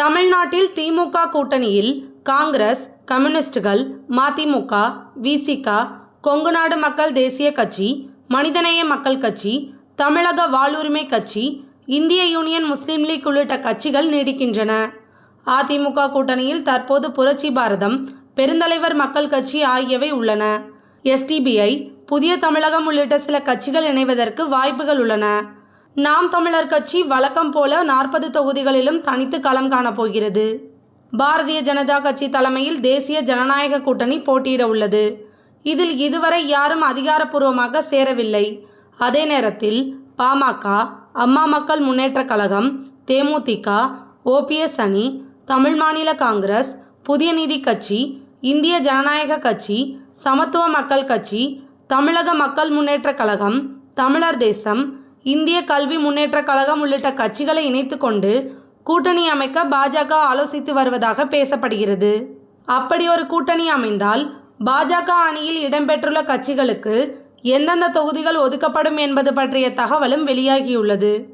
தமிழ்நாட்டில் திமுக கூட்டணியில் காங்கிரஸ் கம்யூனிஸ்டுகள் மதிமுக விசிக கொங்குநாடு மக்கள் தேசிய கட்சி மனிதநேய மக்கள் கட்சி தமிழக வாழ்வுரிமை கட்சி இந்திய யூனியன் முஸ்லீம் லீக் உள்ளிட்ட கட்சிகள் நீடிக்கின்றன. அதிமுக கூட்டணியில் தற்போது புரட்சி பாரதம் பெருந்தலைவர் மக்கள் கட்சி ஆகியவை உள்ளன. எஸ்டிபிஐ புதிய தமிழகம் உள்ளிட்ட சில கட்சிகள் இணைவதற்கு வாய்ப்புகள் உள்ளன. நாம் தமிழர் கட்சி வழக்கம் போல நாற்பது தொகுதிகளிலும் தனித்து களம் காணப்போகிறது பாரதிய ஜனதா கட்சி தலைமையில் தேசிய ஜனநாயக கூட்டணி போட்டியிட உள்ளது. இதில் இதுவரை யாரும் அதிகாரப்பூர்வமாக சேரவில்லை. அதே நேரத்தில் பாமக அம்மா மக்கள் முன்னேற்றக் கழகம் தேமுதிக ஓபிஎஸ் அணி தமிழ் மாநில காங்கிரஸ் புதிய நீதி கட்சி இந்திய ஜனநாயக கட்சி சமத்துவ மக்கள் கட்சி தமிழக மக்கள் முன்னேற்ற கழகம் தமிழர் தேசம் இந்திய கல்வி முன்னேற்றக் கழகம் உள்ளிட்ட கட்சிகளை இணைத்துக்கொண்டு கூட்டணி அமைக்க பாஜக ஆலோசித்து வருவதாக பேசப்படுகிறது. அப்படி ஒரு கூட்டணி அமைந்தால் பாஜக அணியில் இடம்பெற்றுள்ள கட்சிகளுக்கு எந்தெந்த தொகுதிகள் ஒதுக்கப்படும் என்பது பற்றிய தகவலும் வெளியாகியுள்ளது.